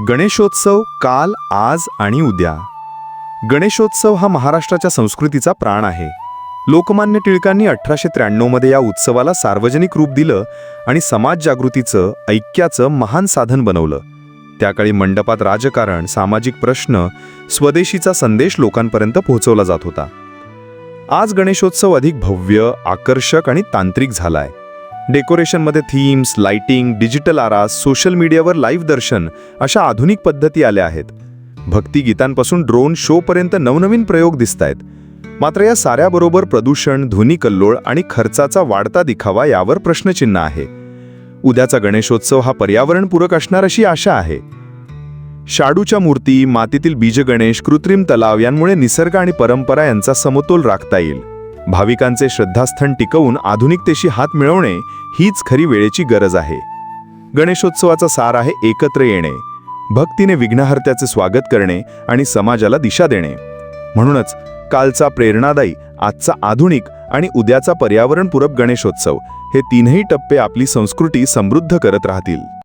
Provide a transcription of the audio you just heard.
गणेशोत्सव काल आज आणि उद्या. गणेशोत्सव हा महाराष्ट्राच्या संस्कृतीचा प्राण आहे. लोकमान्य टिळकांनी अठराशे त्र्याण्णवमध्ये या उत्सवाला सार्वजनिक रूप दिलं आणि समाज जागृतीचं ऐक्याचं महान साधन बनवलं. त्याकाळी मंडपात राजकारण सामाजिक प्रश्न स्वदेशीचा संदेश लोकांपर्यंत पोहोचवला जात होता. आज गणेशोत्सव अधिक भव्य आकर्षक आणि तांत्रिक झाला आहे डेकोरेशनमध्ये थीम्स लाइटिंग डिजिटल आरास सोशल मीडियावर लाईव्ह दर्शन अशा आधुनिक पद्धती आल्या आहेत. भक्तिगीतांपासून ड्रोन शोपर्यंत नवनवीन प्रयोग दिसत आहेत मात्र या साऱ्याबरोबर प्रदूषण ध्वनी कल्लोळ आणि खर्चाचा वाढता दिखावा यावर प्रश्नचिन्ह आहे. उद्याचा गणेशोत्सव हा पर्यावरणपूरक असणार अशी आशा आहे. शाडूच्या मूर्ती मातीतील बीजगणेश कृत्रिम तलाव यांमुळे निसर्ग आणि परंपरा यांचा समतोल राखता येईल. भाविकांचे श्रद्धास्थान टिकवून आधुनिकतेशी हात मिळवणे हीच खरी वेळेची गरज आहे. गणेशोत्सवाचा सार आहे एकत्र येणे भक्तीने विघ्नहर्त्याचे स्वागत करणे आणि समाजाला दिशा देणे. म्हणूनच कालचा प्रेरणादायी आजचा आधुनिक आणि उद्याचा पर्यावरणपूरक गणेशोत्सव हे तीनही टप्पे आपली संस्कृती समृद्ध करत राहतील.